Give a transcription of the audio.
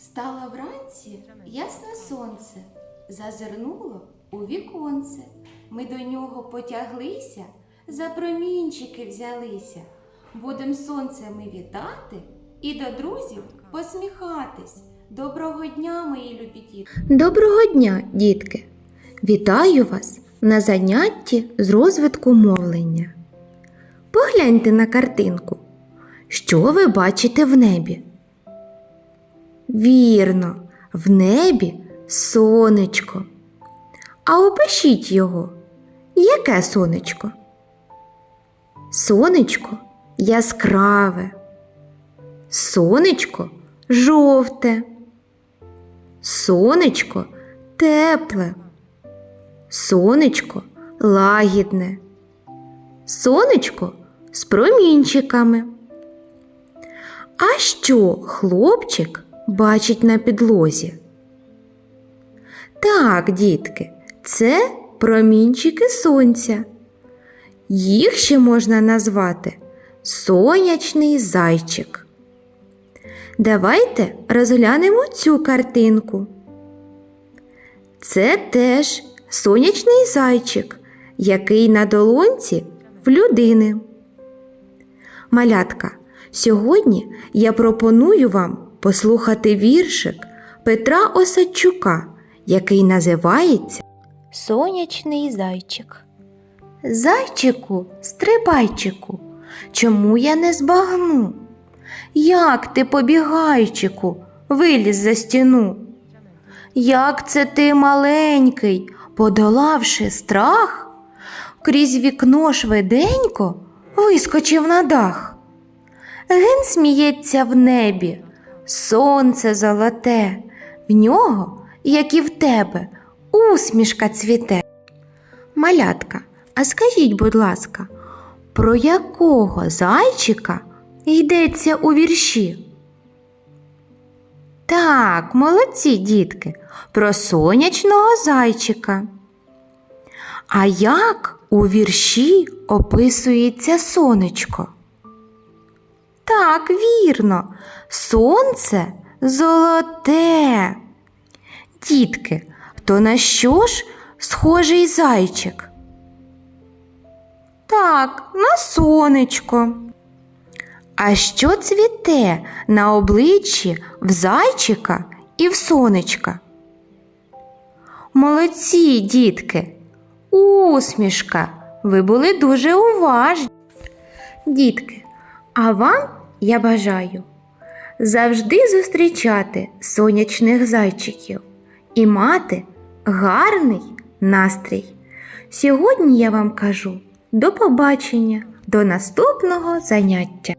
Стало вранці ясне сонце, зазирнуло у віконце. Ми до нього потяглися, за промінчики взялися. Будем сонце ми вітати і до друзів посміхатись. Доброго дня, мої любі діти! Доброго дня, дітки! Вітаю вас на занятті з розвитку мовлення. Погляньте на картинку. Що ви бачите в небі? Вірно, в небі сонечко. А опишіть його. Яке сонечко? Сонечко яскраве. Сонечко жовте. Сонечко тепле. Сонечко лагідне. Сонечко з промінчиками. А що хлопчик бачить на підлозі? Так, дітки, це промінчики сонця. Їх ще можна назвати сонячний зайчик. Давайте розглянемо цю картинку. Це теж сонячний зайчик, який на долонці в людини. Малятка, сьогодні я пропоную вам послухати віршик Петра Осадчука, який називається Сонячний зайчик. Зайчику, стрибайчику, чому я не збагну? Як ти, побігайчику, виліз за стіну? Як це ти маленький, подолавши страх, крізь вікно швиденько вискочив на дах? Ген сміється в небі, сонце золоте, в нього, як і в тебе, усмішка цвіте. Малятка, а скажіть, будь ласка, про якого зайчика йдеться у вірші? Так, молодці дітки, про сонячного зайчика. А як у вірші описується сонечко? Так, вірно, сонце золоте. Дітки, то на що ж схожий зайчик? Так, на сонечко. А що цвіте на обличчі в зайчика і в сонечка? Молодці, дітки, усмішка, ви були дуже уважні. Дітки, а вам я бажаю завжди зустрічати сонячних зайчиків і мати гарний настрій. Сьогодні я вам кажу до побачення, до наступного заняття.